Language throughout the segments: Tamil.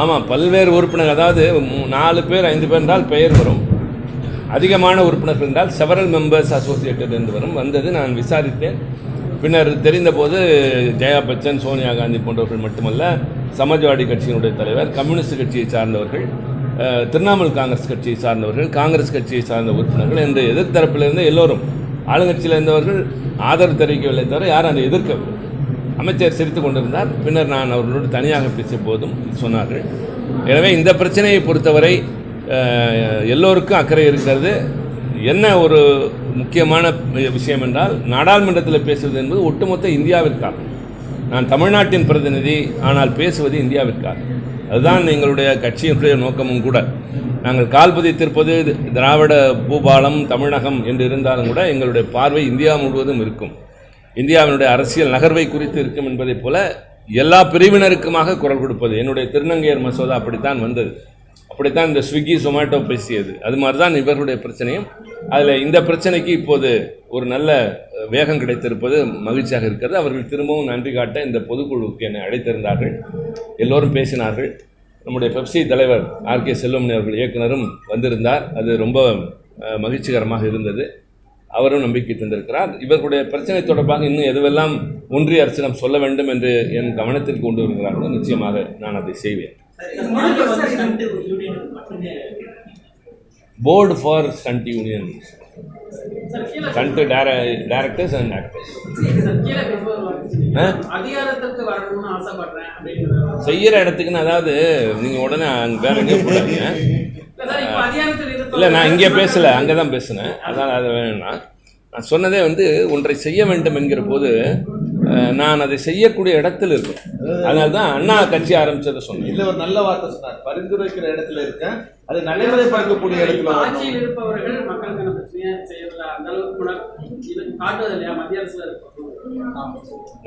ஆமாம் பல்வேறு உறுப்பினர் அதாவது நாலு பேர் ஐந்து பேர் என்றால் பெயர் வரும். அதிகமான உறுப்பினர்கள் என்றால் செவரல் மெம்பர்ஸ் அசோசியேட்டட் என்று வரும். வந்தது நான் விசாரித்தேன். பின்னர் தெரிந்தபோது ஜெயா பச்சன் சோனியா காந்தி போன்றவர்கள் மட்டுமல்ல சமாஜ்வாடி கட்சியினுடைய தலைவர் கம்யூனிஸ்ட் கட்சியை சார்ந்தவர்கள் திரிணாமுல் காங்கிரஸ் கட்சியை சார்ந்தவர்கள் காங்கிரஸ் கட்சியை சார்ந்த உறுப்பினர்கள் என்று எதிர்த்தரப்பிலிருந்து எல்லோரும் ஆளுங்கட்சியில் இருந்தவர்கள் ஆதரவு தெரிவிக்கவில்லை தவிர யாரும் அதை எதிர்க்கவில்லை. அமைச்சர் சிரித்து கொண்டிருந்தார். பின்னர் நான் அவர்களோடு தனியாக பேசிய போதும் சொன்னார்கள். எனவே இந்த பிரச்சனையை பொறுத்தவரை எல்லோருக்கும் அக்கறை இருக்கிறது. என்ன ஒரு முக்கியமான விஷயம் என்றால் நாடாளுமன்றத்தில் பேசுவது என்பது ஒட்டுமொத்த இந்தியாவிற்காக. நான் தமிழ்நாட்டின் பிரதிநிதி ஆனால் பேசுவது இந்தியாவிற்காக. அதுதான் எங்களுடைய கட்சியினுடைய நோக்கமும் கூட. நாங்கள் கால் பதித்திருப்பது திராவிட பூபாலம் தமிழகம் என்று இருந்தாலும் கூட எங்களுடைய பார்வை இந்தியா முழுவதும் இருக்கும். இந்தியாவினுடைய அரசியல் நகர்வை குறித்து இருக்கும் என்பதைப் போல எல்லா பிரிவினருக்குமாக குரல் கொடுப்பது. என்னுடைய திருநங்கையர் மசோதா அப்படித்தான் வந்தது. அப்படித்தான் இந்த ஸ்விக்கி சொமேட்டோ பேசியது. அது மாதிரி தான் இவர்களுடைய பிரச்சனையும். அதில் இந்த பிரச்சனைக்கு இப்போது ஒரு நல்ல வேகம் கிடைத்திருப்பது மகிழ்ச்சியாக இருக்கிறது. அவர்கள் திரும்பவும் நன்றி காட்ட இந்த பொதுக்குழுவுக்கு என்னை அழைத்திருந்தார்கள். எல்லோரும் பேசினார்கள். நம்முடைய பெப்சி தலைவர் ஆர் கே செல்வமணி அவர்கள் இயக்குனரும் வந்திருந்தார். அது ரொம்ப மகிழ்ச்சிகரமாக இருந்தது. அவரும் நம்பிக்கை தந்திருக்கிறார். இவர்களுடைய பிரச்சனை தொடர்பாக இன்னும் எதுவெல்லாம் ஒன்றிய அரசிடம் சொல்ல வேண்டும் என்று என் கவனத்திற்கு கொண்டு வருகிறார்களோ நிச்சயமாக நான் அதை செய்வேன். Board for stunt union sir stunt directors and actors ஆ? செய்கிற இடத்துக்குன்னு அதாவது நீங்கள் உடனே அங்கே வேற எங்கேயும் போடாதீங்க. இல்ல நான் இங்கே பேசலை அங்கே தான் பேசினேன். அதான் அது வேணும்னா நான் சொன்னதே வந்து ஒன்றை செய்ய வேண்டும் என்கிற போது நான் அதை செய்யக்கூடிய இடத்தில் இருக்கேன். அதனால தான் அண்ணா கட்சி ஆரம்பிச்சதை சொன்னேன். இதுல ஒரு நல்ல வார்த்தை சொன்னார். பரிந்துரைக்கிற இடத்துல இருக்கேன். அது நடைமுறைப்படுத்தக்கூடிய இடத்துல ஆட்சியில். இருப்பவர்கள் மக்களுக்கான பிரச்சனையை செய்யறதுல அந்த அளவுக்கு உணர் இது காட்டுவது இல்லையா? மத்திய அரசுல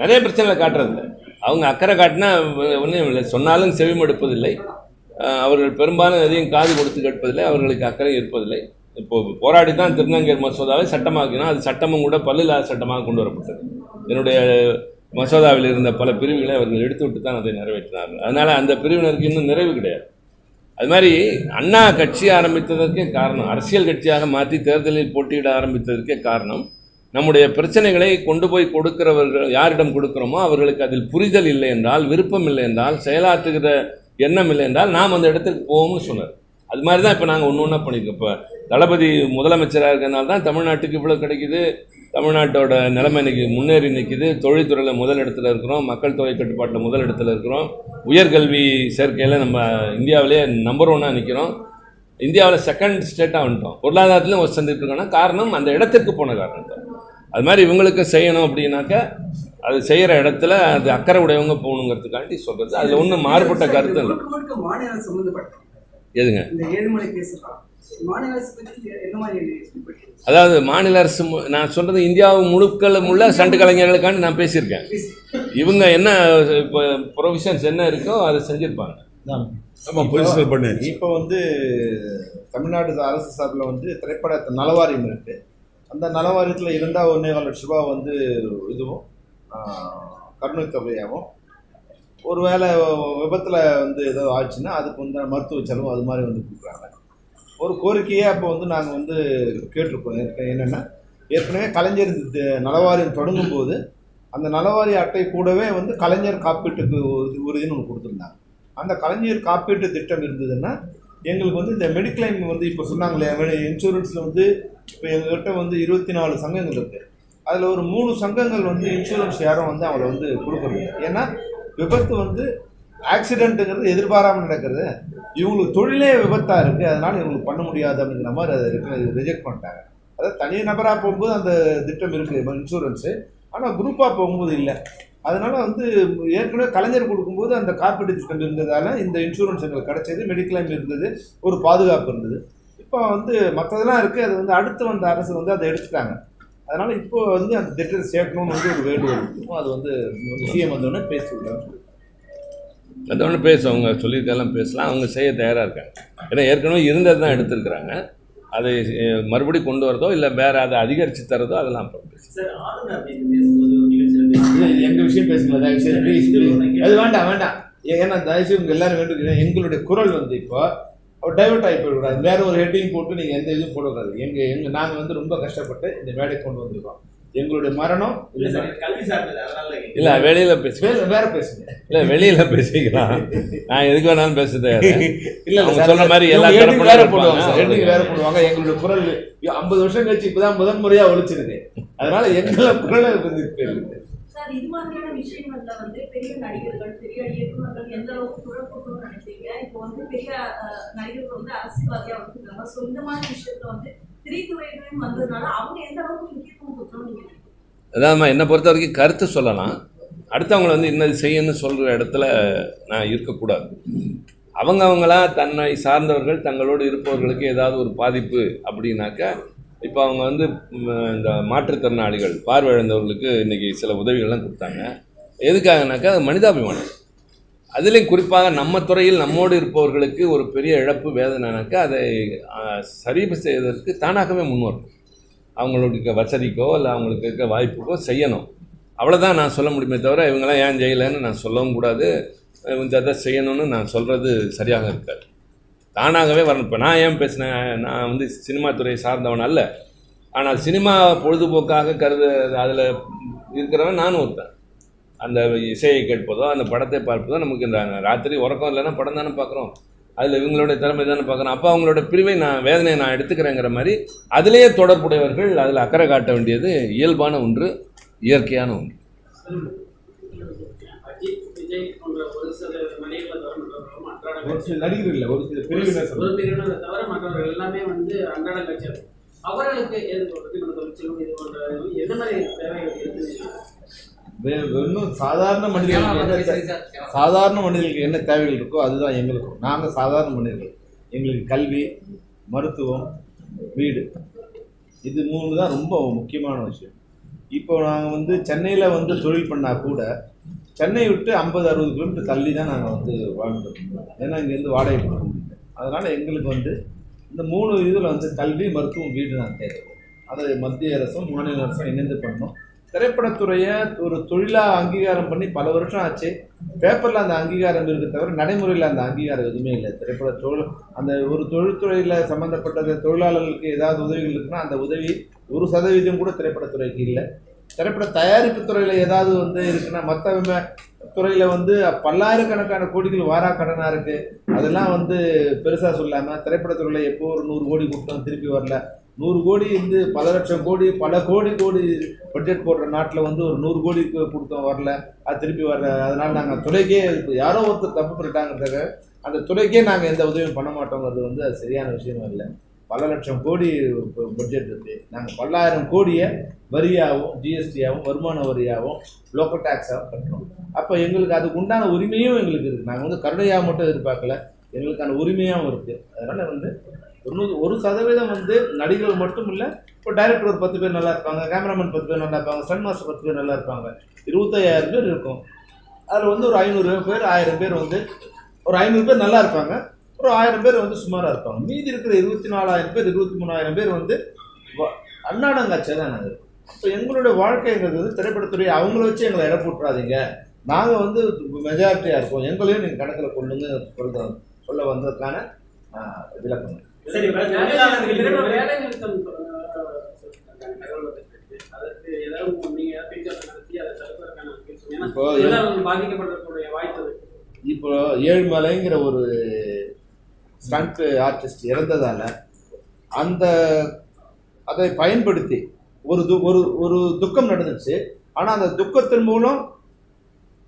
நிறைய பிரச்சனைகளை காட்டுறதில்ல அவங்க அக்கறை காட்டினா ஒன்றும் இல்லை. சொன்னாலும் செவிமடுப்பதில்லை. அவர்கள் பெரும்பாலும் எதையும் காது கொடுத்து கேட்பதில்லை அவர்களுக்கு அக்கறை இருப்பதில்லை. இப்போ போராடி தான் திருநங்கை மசோதாவை சட்டமாக்கினா அது சட்டமும் கூட பல்லில்லாத சட்டமாக கொண்டு வரப்பட்டது. என்னுடைய மசோதாவில் இருந்த பல பிரிவுகளை அவர்கள் எடுத்துவிட்டு தான் அதை நிறைவேற்றினார்கள். அதனால் அந்த பிரிவினருக்கு இன்னும் நிறைவு கிடையாது. அது மாதிரி அண்ணா கட்சி ஆரம்பித்ததற்கே காரணம் அரசியல் கட்சியாக மாற்றி தேர்தலில் போட்டியிட ஆரம்பித்ததற்கே காரணம் நம்முடைய பிரச்சனைகளை கொண்டு போய் கொடுக்கிறவர்கள் யாரிடம் கொடுக்கிறோமோ அவர்களுக்கு அதில் புரிதல் இல்லை என்றால் விருப்பம் இல்லை என்றால் செயலாற்றுகிற எண்ணம் இல்லை என்றால் நாம் அந்த இடத்துக்கு போவோம்னு சொன்னார். அது மாதிரி தான் இப்போ நாங்கள் ஒன்று ஒன்றா பண்ணியிருக்கோம் இப்போ தளபதி முதலமைச்சராக இருக்கிறனால தான் தமிழ்நாட்டுக்கு இவ்வளோ கிடைக்குது. தமிழ்நாட்டோட நிலைமை இன்னைக்கு முன்னேறி நிற்கிது தொழில்துறையில் முதல் இடத்துல இருக்கிறோம். மக்கள் தொகை கட்டுப்பாட்டில் முதல் இடத்துல இருக்கிறோம். உயர்கல்வி சேர்க்கையில் நம்ம இந்தியாவிலே நம்பர் ஒன்னாக நிற்கிறோம் இந்தியாவில் செகண்ட் ஸ்டேட்டாக வந்துட்டோம். பொருளாதாரத்திலும் ஒரு சந்திட்டு இருக்கோம்னா காரணம் அந்த இடத்திற்கு போன காரணம் தான். அது மாதிரி இவங்களுக்கு செய்யணும் அப்படின்னாக்க அது செய்கிற இடத்துல அது அக்கறை உடையவங்க போகணுங்கிறதுக்காண்டி சொல்கிறது அதில் ஒன்றும் மாறுபட்ட கருத்து எதுங்க? அதாவது மாநில அரசு மு- நான் சொல்றது இந்தியாவு முழுக்களும் உள்ள சண்டு கலைஞர்களுக்காண்டி நான் பேசியிருக்கேன். இவங்க என்ன இப்போ ப்ரொவிஷன்ஸ் என்ன இருக்கோ அதை செஞ்சிருப்பாங்க. ஆமாம் பண்ணு இப்போ வந்து தமிழ்நாடு அரசு சார்பில் வந்து திரைப்பட நலவாரியம் இருக்கு. அந்த நலவாரியத்தில் இருந்தால் ஒன்றே கால் லட்ச ரூபா வந்து இதுவும் கருணை தொகையாகவும் ஒருவேளை விபத்தில் வந்து ஏதோ ஆச்சுன்னா அதுக்கு வந்து மருத்துவ செலவு அது மாதிரி வந்து கொடுக்குறாங்க. ஒரு கோரிக்கையே அப்போ வந்து நாங்கள் வந்து கேட்டிருக்கோம். என்னென்னா ஏற்கனவே கலைஞர் தி- நலவாரியம் தொடங்கும் போது அந்த நலவாரி அட்டை கூடவே வந்து கலைஞர் காப்பீட்டுக்கு உறுதின்னு ஒன்று கொடுத்துருந்தாங்க. அந்த கலைஞர் காப்பீட்டு திட்டம் இருந்ததுன்னா எங்களுக்கு வந்து இந்த மெடிக்ளைம் வந்து இப்போ சொன்னாங்களே இன்சூரன்ஸில் வந்து இப்போ எங்கள்கிட்ட வந்து இருபத்தி நாலு சங்கங்கள் இருக்குது அதில் ஒரு மூணு சங்கங்கள் வந்து இன்சூரன்ஸ் யாரும் வந்து அவளை வந்து கொடுக்குறது ஏன்னா விபத்து வந்து ஆக்சிடென்ட்டுங்கிறது எதிர்பாராமல் நடக்கிறது. இவங்களுக்கு தொழிலே விபத்தாக இருக்குது அதனால் இவங்களுக்கு பண்ண முடியாது அப்படிங்கிற மாதிரி அதை ரிஜெக்ட் பண்ணிட்டாங்க. அதாவது தனி நபராக போகும்போது அந்த திட்டம் இருக்குது இன்சூரன்ஸு ஆனால் குரூப்பாக போகும்போது இல்லை. அதனால் வந்து ஏற்கனவே கலைஞர் கொடுக்கும்போது அந்த காப்பீடு திட்டம் இருந்ததால் இந்த இன்சூரன்ஸ் எங்களுக்கு கிடைச்சது. மெடிக்ளைம் இருந்தது. ஒரு பாதுகாப்பு இருந்தது. இப்போ வந்து மற்றதெல்லாம் இருக்குது அது வந்து அடுத்து வந்த அரசு வந்து அதை எடுத்துட்டாங்க. அதனால இப்போ வந்து அந்த திட்டத்தை சேர்க்கணும்னு வந்து ஒரு வேண்டுகோள் இருக்கும் அது வந்து சிஎம் வந்தோடனே பேசி விடுறாங்க அது ஒன்று பேச அவங்க சொல்லியிருக்கலாம் பேசலாம். அவங்க செய்ய தயாராக இருக்காங்க. ஏன்னா ஏற்கனவே இருந்தது தான் எடுத்திருக்கிறாங்க. அதை மறுபடியும் கொண்டு வரதோ இல்லை வேற அதை அதிகரித்து தரதோ அதெல்லாம் அப்புறம் பேசலாம் சார் ஆளுநர் அப்படின்னு பேசும்போது ஒரு நிகழ்ச்சியில் பேசும்போது எங்க விஷயம் பேசுங்க. தயவு செய்து ப்ளீஸ் அது வேண்டாம் வேண்டாம். ஏன்னா தயவுசெய்து உங்க எல்லாரும் வேண்டிக்கிறேன் எங்களுடைய குரல் வந்து இப்போ டைவர்ட் ஆகி போயிடக்கூடாது வேற ஒரு ஹெட்டிங் போட்டு நீங்க எந்த இதுவும் போடக்கூடாது. எங்க எங்க நாங்க வந்து ரொம்ப கஷ்டப்பட்டு இந்த மேடை கொண்டு வந்திருக்கோம். எங்களுடைய மரணம் இல்ல வெளியில பேச வேற பேசுங்க. இல்ல வெளியில பேசிக்கலாம். நான் எதுக்கு வேணாலும் பேச தயார்? இல்ல சொல்ற மாதிரி எல்லா வேற. போடுவாங்க வேற போடுவாங்க. எங்களுடைய குரல் ஐம்பது வருஷம் கழிச்சு இப்பதான் முதன் முறையா ஒழிச்சிருக்கு. அதனால எங்களை குரலை வந்து சார் இது மாதிரியான விஷயங்கள்ல வந்து பெரிய நடிகர்கள் பெரிய இயக்குநர்கள் எந்த அளவுக்கு குரல் கொடுக்கணும்னு நினைக்கிறீங்க? இப்போ வந்து பெரிய நடிகர்கள் வந்து அரசியல்வாதியா வந்துருக்காங்க ஸோ இந்த மாதிரி விஷயத்துல வந்து திரைத்துறையிலும் வந்ததுனால அவங்க எந்த அளவுக்கு முக்கியத்துவம் கொடுக்கணும்னு நீங்க நினைக்கிறீங்க? என்னை பொறுத்த வரைக்கும் கருத்து சொல்லலாம். அடுத்தவங்களை வந்து இன்னது செய்யணும்னு சொல்கிற இடத்துல நான் இருக்கக்கூடாது. அவங்க தன்னை சார்ந்தவர்கள் தங்களோடு இருப்பவர்களுக்கு ஏதாவது ஒரு பாதிப்பு அப்படின்னாக்கா இப்போ அவங்க வந்து இந்த மாற்றுத்திறனாளிகள் பார்வையிழந்தவர்களுக்கு இன்றைக்கி சில உதவிகள்லாம் கொடுத்தாங்க. எதுக்காகனாக்கா அது மனிதாபிமானம். அதுலேயும் குறிப்பாக நம்ம துறையில் நம்மோடு இருப்பவர்களுக்கு ஒரு பெரிய இழப்பு வேதனைனாக்கா அதை சரி செய்வதற்கு தானாகவே முன்வரும். அவங்களுக்கு வசதிக்கோ இல்லை அவங்களுக்கு இருக்க வாய்ப்புக்கோ செய்யணும். அவ்வளோதான் நான் சொல்ல முடியுமே தவிர இவங்களாம் ஏன் செய்யலைன்னு நான் சொல்லவும் கூடாது. இவங்க அதை செய்யணும்னு நான் சொல்கிறது சரியாக இருக்காது. தானாகவே வரணும். இப்போ நான் ஏன் பேசினேன்? நான் வந்து சினிமா துறையை சார்ந்தவன் அல்ல. ஆனால் சினிமா பொழுதுபோக்காக கருது அதில் இருக்கிறவன் நானும் ஒருத்தன். அந்த இசையை கேட்பதோ அந்த படத்தை பார்ப்பதோ நமக்கு இந்த ராத்திரி உறக்கம் இல்லைன்னா படம் தானே பார்க்குறோம். அதில் இவங்களுடைய திறமை தானே பார்க்குறோம். அப்போ அவங்களோட பிரிவை நான் வேதனையை நான் எடுத்துக்கிறேங்கிற மாதிரி அதிலேயே தொடர்புடையவர்கள் அதில் அக்கறை காட்ட வேண்டியது இயல்பான ஒன்று இயற்கையான ஒன்று. ஒரு சில நடிகர் இல்லை ஒரு சில பிரிவினர் ஒரு பிரிவினரை தவிர மற்றவர்கள் எல்லாமே வந்து அன்றாட கட்சியர் அவர்களுக்கு எது பற்றி நம்ம தொழிற்சங்கம் இது போன்ற என்ன மாதிரி தேவைகள் இருக்குது? வே- இன்னும் சாதாரண மனிதர்களுக்கு சாதாரண மனிதர்களுக்கு என்ன தேவைகள் இருக்கோ அதுதான் எங்களுக்கும் நாங்கள் சாதாரண மனிதர்கள். எங்களுக்கு கல்வி மருத்துவம் வீடு. இது மூணு தான் ரொம்ப முக்கியமான விஷயம். இப்போ நாங்கள் வந்து சென்னையில் வந்து தொழில் பண்ணால் கூட சென்னை விட்டு ஐம்பது அறுபது கிலோமீட்டர் தள்ளி தான் நாங்கள் வந்து வாழ்ந்துருக்கோம் ஏன்னா இங்கேருந்து வாடகை கொடுக்க முடியல. அதனால் எங்களுக்கு வந்து இந்த மூணு இதில் வந்து கல்வி மருத்துவம் வீடு நான் தேவை அதை மத்திய அரசும் மாநில அரசும் இணைந்து பண்ணோம் திரைப்படத்துறையை ஒரு தொழிலாக அங்கீகாரம் பண்ணி பல வருஷம் ஆச்சு. பேப்பரில் அந்த அங்கீகாரம் இருக்கு தவிர நடைமுறையில் அந்த அங்கீகாரம் எதுவுமே இல்லை. திரைப்பட தொழில் அந்த ஒரு தொழில்துறையில் சம்மந்தப்பட்ட தொழிலாளர்களுக்கு ஏதாவது உதவிகள் இருக்குன்னா அந்த உதவி ஒரு சதவீதம் கூட திரைப்படத்துறைக்கு இல்லை. திரைப்பட தயாரிப்பு துறையில் ஏதாவது வந்து இருக்குன்னா மற்ற துறையில் வந்து பல்லாயிரக்கணக்கான கோடிகள் வாரா கடனாக இருக்குது அதெல்லாம் வந்து பெருசாக சொல்லாமல் திரைப்படத்துறையில் எப்போ ஒரு நூறு கோடி கொடுத்தோம் திருப்பி வரல. நூறு கோடி வந்து பல லட்சம் கோடி பல கோடி கோடி பட்ஜெட் போடுற நாட்டில் வந்து ஒரு நூறு கோடி கொடுத்தோம் வரல. அது திருப்பி வரல. அதனால் நாங்கள் துறைக்கே யாரோ ஒருத்தர் தப்பு பண்ணிட்டாங்கிறத அந்த துறைக்கே நாங்கள் எந்த உதவியும் பண்ண மாட்டோங்கிறது வந்து அது சரியான விஷயம் இல்லை. பல லட்சம் கோடி பட்ஜெட் இருக்குது நாங்கள் பல்லாயிரம் கோடியை வரியாகவும் ஜிஎஸ்டியாகவும் வருமான வரியாகவும் லோக்கல் டேக்ஸாகவும் கட்டுறோம். அப்போ எங்களுக்கு அதுக்கு உண்டான உரிமையும் எங்களுக்கு இருக்குது நாங்கள் வந்து கருணையாக மட்டும் எதிர்பார்க்கல. எங்களுக்கான உரிமையாகவும் இருக்குது அதனால் வந்து தொண்ணூறு ஒரு சதவீதம் வந்து நடிகர்கள் மட்டும் இல்லை இப்போ டைரக்டர் ஒரு பத்து பேர் நல்லா இருப்பாங்க கேமராமேன் பத்து பேர் நல்லா இருப்பாங்க ஸ்டன் மாஸ்டர் பத்து பேர் நல்லா இருப்பாங்க. இருபத்தையாயிரம் பேர் இருக்கும். அதில் வந்து ஒரு ஐநூறு பேர் ஆயிரம் பேர் வந்து ஒரு ஐநூறு பேர் நல்லா இருப்பாங்க. ஒரு ஆயிரம் பேர் வந்து சுமாராக இருப்பாங்க. மீதி இருக்கிற இருபத்தி நாலாயிரம் பேர் இருபத்தி மூணாயிரம் பேர் வந்து அண்ணாடங்காட்சியாக அன்னாடங்காட்சியாக தான் நாங்கள் இப்போ எங்களுடைய வாழ்க்கைங்கிறது வந்து திரைப்படத்துறை அவங்கள வச்சு எங்களை இட போட்டுறாதீங்க. நாங்கள் வந்து மெஜாரிட்டியாக இருக்கோம். எங்களையும் நீங்கள் கணக்கில் கொள்ளுங்க சொல்ல சொல்ல வந்ததுக்கான விளக்கம் சரி இப்ப வேலை நிறுத்தம். அதற்கு ஏதாவது நீங்க பேச்சுவார்த்தை நடத்தி அதை தடுப்பதற்கான இப்போ தொழிலாளர்கள் பாதிக்கப்படக்கூடிய வாய்ப்பு இருக்கு. இப்போ ஏழுமலைங்கிற ஒரு ஸ்டண்ட் ஆர்டிஸ்ட் இறந்ததால அந்த அதை பயன்படுத்தி ஒரு து ஒரு ஒரு துக்கம் நடந்துச்சு ஆனால் அந்த துக்கத்தின் மூலம்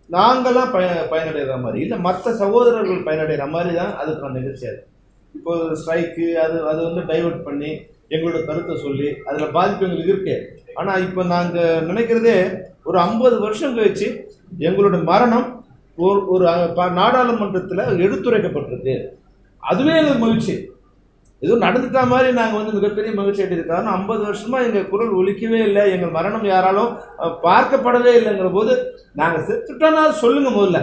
நாங்களாம் பய பயனடைகிற மாதிரி இல்லை மற்ற சகோதரர்கள் பயனடைகிற மாதிரி தான் அதுக்கான நிகழ்ச்சியாக இருக்கு இப்போ ஸ்ட்ரைக்கு அது அது வந்து டைவர்ட் பண்ணி எங்களோட கருத்தை சொல்லி அதில் பாதிப்பு எங்களுக்கு இருக்கு. ஆனால் இப்போ நாங்கள் நினைக்கிறதே ஒரு ஐம்பது வருஷம் கழிச்சு எங்களோட மரணம் ஒரு ஒரு நாடாளுமன்றத்தில் எடுத்துரைக்கப்பட்டிருக்கு. அதுவே எங்களுக்கு மகிழ்ச்சி. எதுவும் நடந்துட்டா மாதிரி நாங்கள் வந்து மிகப்பெரிய மகிழ்ச்சி அடையிருக்காங்க ஐம்பது வருஷமா எங்கள் குரல் ஒழிக்கவே இல்லை. எங்கள் மரணம் யாராலும் பார்க்கப்படவே இல்லைங்கிற போது நாங்கள் செத்துட்டோன்னா சொல்லுங்க முதல்ல.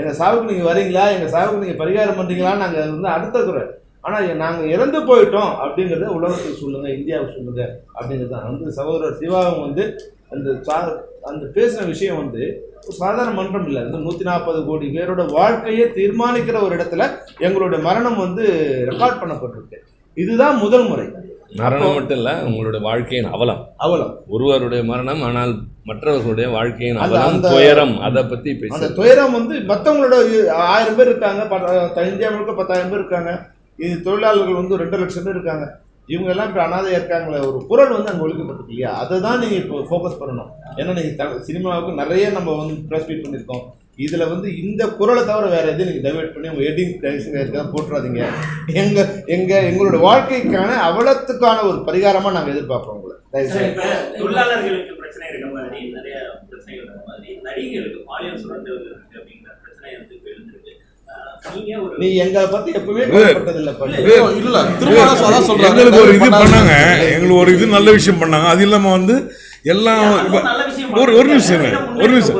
எங்கள் சாவுக்கு நீங்கள் வரீங்களா? எங்கள் சாவுக்கு நீங்கள் பரிகாரம் பண்ணுறீங்களான்னு நாங்கள் வந்து அடுத்த குரல். ஆனால் நாங்கள் இறந்து போயிட்டோம் அப்படிங்கிறத உலகத்துக்கு சொல்லுங்க இந்தியாவுக்கு சொல்லுங்க அப்படிங்கிறது தான் வந்து சகோதரர் சிவாவும் வந்து அந்த சா- அந்த பேசின விஷயம் வந்து சாதாரண மன்றம் இல்லை. இந்த நூற்றி நாற்பது கோடி பேரோட வாழ்க்கையை தீர்மானிக்கிற ஒரு இடத்துல எங்களுடைய மரணம் வந்து ரெக்கார்ட் பண்ணப்பட்டிருக்கு. இதுதான் முதல் முறை. மரணம் மட்டும் இல்ல உங்களுடைய வாழ்க்கையின் அவலம். அவலம். ஒருவருடைய மரணம் ஆனால் மற்றவர்களுடைய வாழ்க்கையின் அவலம் துயரம் அதை பத்தி அந்த பேச துயரம் வந்து மற்றவங்களோட ஆயிரம் பேர் இருக்காங்க இந்தியா முழுக்க பத்தாயிரம் பேர் இருக்காங்க. இது தொழிலாளர்கள் வந்து ரெண்டு லட்சம் பேர் இருக்காங்க. இவங்க எல்லாம் இப்போ அனாதையா இருக்காங்களே ஒரு குரல் வந்து அங்கே ஒழிக்கப்பட்டிருக்கு இல்லையா? அதை தான் நீங்கள் இப்போ ஃபோக்கஸ் பண்ணணும். ஏன்னா நீங்கள் த சினிமாவுக்கு நிறைய நம்ம வந்து ப்ரெஸ் மீட் பண்ணியிருக்கோம். இதில் வந்து இந்த குரலை தவிர வேற எதையும் நீங்கள் டைவர்ட் பண்ணி உங்கள் எடிங் டைம் போட்டுறாதீங்க. எங்கள் எங்கள் எங்களோட வாழ்க்கைக்கான அவலத்துக்கான ஒரு பரிகாரமாக நாங்கள் எதிர்பார்ப்போம் உங்களை. தொழிலாளர்களுக்கு பிரச்சனை இருக்க மாதிரி நிறைய பிரச்சனைகள் மாதிரி நடிகைகளுக்கு பாலியல் சுரண்டல் அப்படிங்கிற பிரச்சனை வந்து எழுந்திருக்கு. நீ எங்களை இல்ல சொல்றாங்க. எங்களுக்கு ஒரு இது பண்ணாங்க. எங்களுக்கு ஒரு இது நல்ல விஷயம் பண்ணாங்க. அது இல்லாம வந்து எல்லாம் ஒரு ஒரு நிமிஷம் ஒரு நிமிஷம்.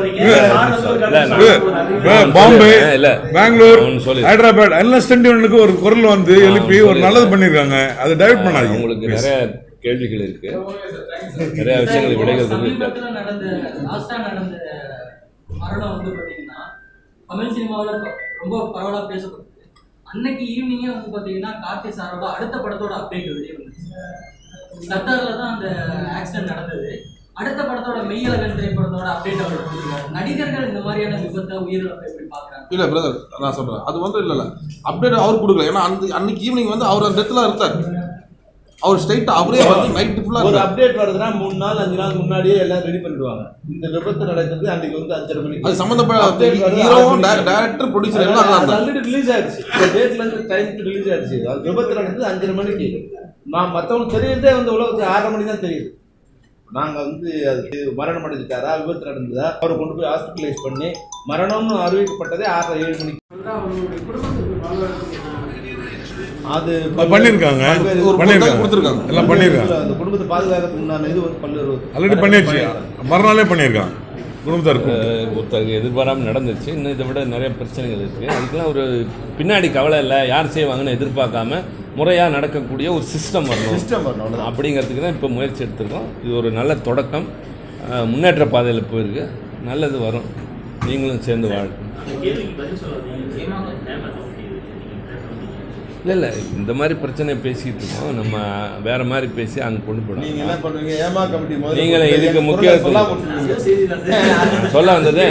பாம்பே இல்ல பெங்களூர். ஹைதராபாத் எல்லாம் ஸ்டண்டிவனுக்கு ஒரு குரல் வந்து எழுப்பி ஒரு நல்லது பண்ணிருக்காங்க. அதை டைவர்ட் பண்ணாதீங்க. உங்களுக்கு நிறைய கேள்விகள் இருக்கு. நிறைய விஷயங்கள் விடைகள் இருக்கு தமிழ் சினிமாவில் ரொம்ப பரவலாக பேசப்பட்டது. அன்னைக்கு ஈவினிங்கே வந்து பார்த்தீங்கன்னா கார்த்தி சாரோட அடுத்த படத்தோட அப்டேட் வெளியே வந்துச்சு. சத்தார்ல தான் அந்த ஆக்சிடென்ட் நடந்தது. அடுத்த படத்தோட மெய்யழகன் திரைப்படத்தோட அப்டேட் அவர் கொடுத்துருக்காரு நடிகர்கள் இந்த மாதிரியான விபத்தை உயிரிழப்பை எப்படி பாக்குறாங்க பிரதர் நான் சொல்கிறேன் அது வந்து இல்லை அப்டேட் அவர் கொடுக்கல. ஏன்னா அந்த அன்னைக்கு ஈவினிங் வந்து அவர் அந்த இடத்துல இருந்தார். அவர் ஸ்ட்ரைட்டா அவரே வந்து நைட் ஃபுல்லா ஒரு அப்டேட் வருதுன்னா மூணு நாள் அஞ்சு நாள் முன்னாடியே எல்லாம் ரெடி பண்ணிடுவாங்க. இந்த விபத்து நடக்குது அன்னைக்கு வந்து அஞ்சரை மணிக்கு. அது வருது, ஹீரோவும். டைரக்டர் ப்ரொடியூசர் எல்லாம் அது ஆல்ரெடி ரிலீஸ் ஆயிடுச்சு. இந்த டேட்ல இருந்து டைமுக்கு ரிலீஸ் ஆயிடுச்சு. அது விபத்து நடந்தது அஞ்சரை மணிக்கு. நான் மற்றவங்களுக்கு தெரியறதே வந்து உலகத்துக்கு ஆறரை மணி தான் தெரியுது. நாங்க வந்து அது மரணம் அடைஞ்சிட்டாரா? விபத்து நடந்ததா? அவரை கொண்டு போய் ஹாஸ்பிட்டலைஸ் பண்ணி மரணம்னு அறிவிக்கப்பட்டதே ஆறரை ஏழு மணிக்கு. அது அது பண்ணிருக்காங்க. பண்ணிருக்காங்க. கொடுத்திருக்காங்க. எல்லாம் பண்ணிருக்காங்க. அந்த குடும்பத்தை பாதுகாக்கிறதுக்கு உண்டான இது வந்து பல்வேறு ஆல்ரெடி பண்ணியாச்சு. மறுநாளே பண்ணியிருக்காங்க. குடும்பத்தாருக்கு ஒருத்தருக்கு எதிர்பாராமல் நடந்துச்சு இன்னும் இதை விட நிறைய பிரச்சனைகள் இருக்குது அதுக்கெல்லாம் ஒரு பின்னாடி கவலை இல்லை. யார் செய்வாங்கன்னு எதிர்பார்க்காம முறையாக நடக்கக்கூடிய ஒரு சிஸ்டம் வரணும். சிஸ்டம் வரணும். அப்படிங்கிறதுக்கு தான் இப்போ முயற்சி எடுத்திருக்கோம். இது ஒரு நல்ல தொடக்கம். முன்னேற்ற பாதையில் போயிருக்கு. நல்லது வரும். நீங்களும் சேர்ந்து வாழ இல்லை இல்லை இந்த மாதிரி பிரச்சனையை பேசிகிட்டு இருக்கோம். நம்ம வேற மாதிரி பேசி அங்கே கொண்டு போயிடும் நீங்க என்ன பண்ணுவீங்க? ஏமா கமிட்டி நீங்களே இதுக்கு என் முக்கிய குரலை சொல்லாம விட்டுருவீங்க. சொல்ல வந்தது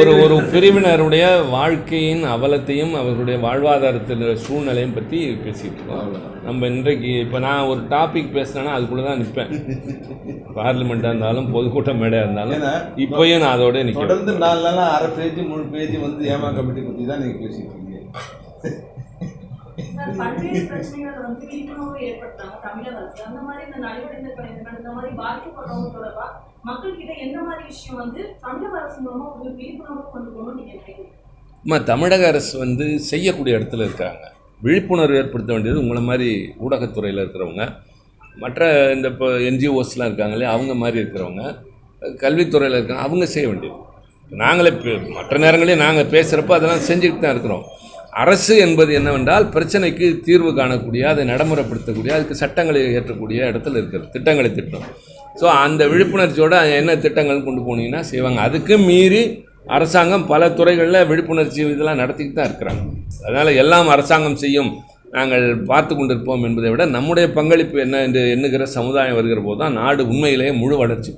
ஒரு ஒரு பிரிவினருடைய வாழ்க்கையின் அவலத்தையும் அவர்களுடைய வாழ்வாதாரத்தின் சூழ்நிலையும் பற்றி பேசிட்டு இருக்கோம். நம்ம இன்றைக்கு இப்போ நான் ஒரு டாபிக் பேசினேன்னா அதுக்குள்ளே தான் நிற்பேன் பார்லிமெண்ட்டாக இருந்தாலும் பொதுக்கூட்ட மேடையாக இருந்தாலும் இப்போயும் நான் அதோட நிற்கிறேன் தொடர்ந்து நாலு நாளா அரை பேஜ் முழு பேஜ் வந்து ஏமா கமிட்டி பத்தி தான் நீங்க பேசிட்டு இருக்கீங்க. பல்வேறு வந்து விழிப்புணர்வு ஏற்படுத்தாங்க தமிழக அரசு. அந்த மாதிரி இந்த நலிவடைந்த கலைஞர்கள் இந்த மாதிரி தொடர்பா எந்த மாதிரி விஷயம் வந்து தமிழக அரசு மூலமா ஒரு விழிப்புணர்வு கொண்டு நீங்க நினைக்கிறீங்க? தமிழக அரசு வந்து செய்யக்கூடிய இடத்துல இருக்காங்க. விழிப்புணர்வு ஏற்படுத்த வேண்டியது உங்களை மாதிரி ஊடகத்துறையில் இருக்கிறவங்க. மற்ற இந்த இப்போ என்ஜிஓஸ்லாம் இருக்காங்களே அவங்க மாதிரி இருக்கிறவங்க. கல்வித்துறையில் இருக்காங்க அவங்க செய்ய வேண்டியது. நாங்களே மற்ற நேரங்களே நாங்கள் பேசுகிறப்ப அதெல்லாம் செஞ்சுட்டு தான் இருக்கிறோம். அரசு என்பது என்னவென்றால் பிரச்சனைக்கு தீர்வு காணக்கூடிய அதை நடைமுறைப்படுத்தக்கூடிய அதுக்கு சட்டங்களை ஏற்றக்கூடிய இடத்துல இருக்கிறது திட்டங்களை திட்டம். ஸோ அந்த விழிப்புணர்ச்சியோடு என்ன திட்டங்கள் கொண்டு போனீங்கன்னா செய்வாங்க. அதுக்கு மீறி அரசாங்கம் பல துறைகளில் விழிப்புணர்ச்சி இதெல்லாம் நடத்திக்கிட்டு தான் இருக்கிறாங்க. அதனால் எல்லாம் அரசாங்கம் செய்யும் நாங்கள் பார்த்து கொண்டிருப்போம் என்பதை விட நம்முடைய பங்களிப்பு என்ன என்று எண்ணுகிற சமுதாயம் வருகிற போது தான் நாடு உண்மையிலேயே முழு வளர்ச்சி.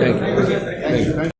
தேங்க்யூ